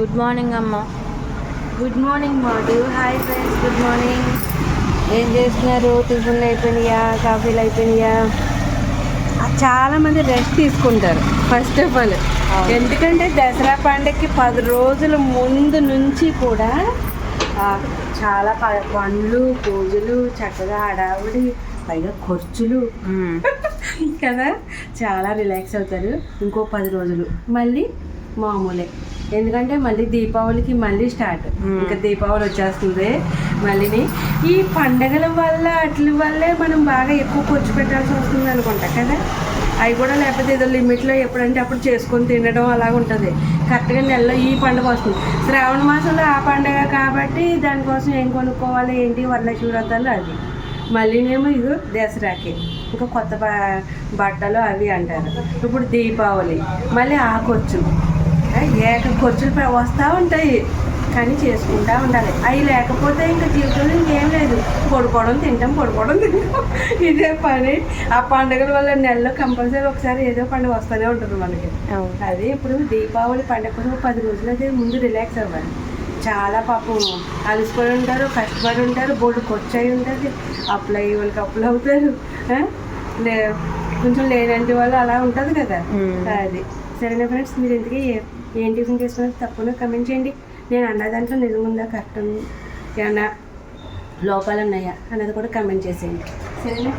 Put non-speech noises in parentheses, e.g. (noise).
Good morning అమ్మ. Good morning మాడు hi friends good morning. ఏం చేస్తున్నారు? టిఫిన్లు అయిపోయినాయా? కాఫీలు అయిపోయినాయా? ఆ, చాలా మంది రెస్ట్ తీసుకుంటారు ఫస్ట్ ఆఫ్ ఆల్ ఎందుకంటే దసరా పండగకి పది రోజుల ముందు నుంచి కూడా చాలా పండ్లు పూజలు చక్కగా హడావుడి పైగా ఖర్చులు. కదా? చాలా రిలాక్స్ అవుతారు ఇంకో పది రోజులు. మళ్ళీ మామూలే. ఎందుకంటే మళ్ళీ దీపావళికి మళ్ళీ స్టార్ట్ ఇంకా దీపావళి వచ్చేస్తుంది. మళ్ళీని ఈ పండగల వల్ల అట్ల వల్లే మనం బాగా ఎక్కువ ఖర్చు పెట్టాల్సి వస్తుంది అనుకుంటా కదా? అవి కూడా లేకపోతే ఏదో లిమిట్లో ఎప్పుడంటే అప్పుడు చేసుకొని తినడం అలాగ ఉంటుంది. కరెక్ట్గా నెలలో ఈ పండుగ వస్తుంది. శ్రావణ మాసంలో ఆ పండగ కాబట్టి దానికోసం ఏం కొనుక్కోవాలి ఏంటి వరలక్ష్మి వ్రతాలు అది మళ్ళీనేమో ఇగో దసరాకి. ఇంకా కొత్త బట్టలు అవి అంటారు. ఇప్పుడు దీపావళి. మళ్ళీ ఆ ఖర్చు ఆ, ఏక ఖర్చులు వస్తూ ఉంటాయి. కానీ చేసుకుంటా ఉండాలి. అవి లేకపోతే ఇంకా జీవితంలో ఇంకేం లేదు. పడుకోవడం తింటాం పడుకోవడం తింటాం. (laughs) ఇదే పని. ఆ పండుగల వల్ల నెలలో కంపల్సరీ ఒకసారి ఏదో పండుగ వస్తూనే ఉంటుంది మనకి. అది ఇప్పుడు దీపావళి పండుగ కోసం పది రోజులు అయితే ముందు రిలాక్స్ అవ్వాలి. చాలా పాపం అలసిపోయి ఉంటారు కష్టపడి ఉంటారు బోర్డు కొచ్చాయి ఉంటుంది. అప్లై వాళ్ళకి అప్పులు అవుతారు. కొంచెం లేనంటి వాళ్ళు అలా ఉంటుంది కదా. అది. సరేనా ఫ్రెండ్స్ మీరు ఇంతకీ ఏం టిఫిన్ చేసుకున్నారు తప్పకుండా కమెంట్ చేయండి. నేను అన్న దాంట్లో నిజముందా కరెక్ట్ ఏమన్నా లోపాలు ఉన్నాయా అన్నది కూడా కమెంట్ చేసేయండి. సరేనా?